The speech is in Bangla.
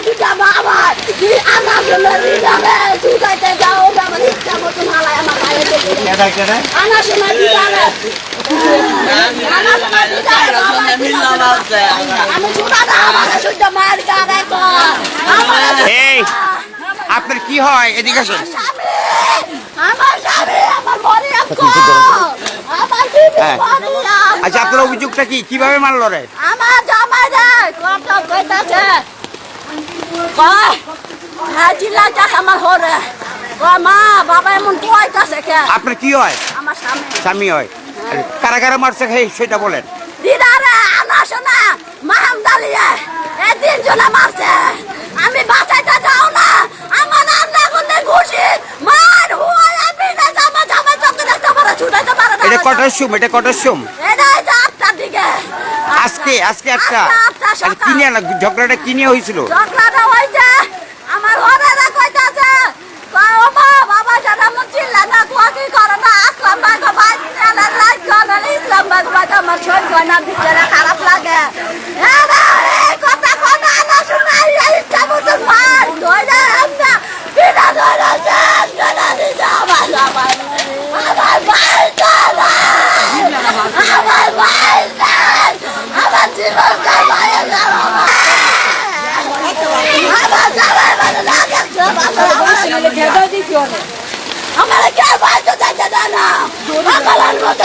দুটা আমার জন্য যাও ইচ্ছা হালাই আমার গায়ে দেখে সময় সময় আমি আমার এই আপনার কি হয়? এদিকে আসুন। আমার স্বামী আমার মরিয়াম আমার বিবি হ্যাঁ। আচ্ছা আপনার অভিযোগটা কি? কীভাবে মারলো রে? আমার জামাই রে কথা কইতাছে। আপনার কি হয়? স্বামী। হয়। কারা কারা মারছে সেই সেটা বলেন। দিদারে আনা শোনা মাহামদালিয়ে এই তিনজনে মারছে। আমি বাঁচাইতে যাও না আমার রান্না করতে ঘুষি মার হুয়াই আমি না জামা জামা চোখে দেখতে পারে ছুটাইতে পারে না এটা কটার সুম এটা কটার সুম? এটা আজকে আজকে একটা কিনে না আর কি সকাল। নিয়ে লাগ- ঝগড়াটা কি নিয়ে হয়েছিল ঝগড়াটা হয়েছে আমার হরেরা কইতাছে ও মা বাবা জানা চিল্লা না কোয়া কি করে না আসলাম ভাই ভাই না লাইট করে ইসলাম ভাই ভাই আমার ছয় না বিচারা খারাপ লাগে হ্যাঁ রে, এই কথা কথা না শোনাই এই ইচ্ছা মতো মার ধরে একটা বিনা ধরে শেষ করে দিছে আমার আমার আমার ভাই দাদা আমার ভাই দাদা আমার জীবন কামায় গেল আমার জামাই মানে না দেখছ আমার কে বাঁচতে চাইতে না আমার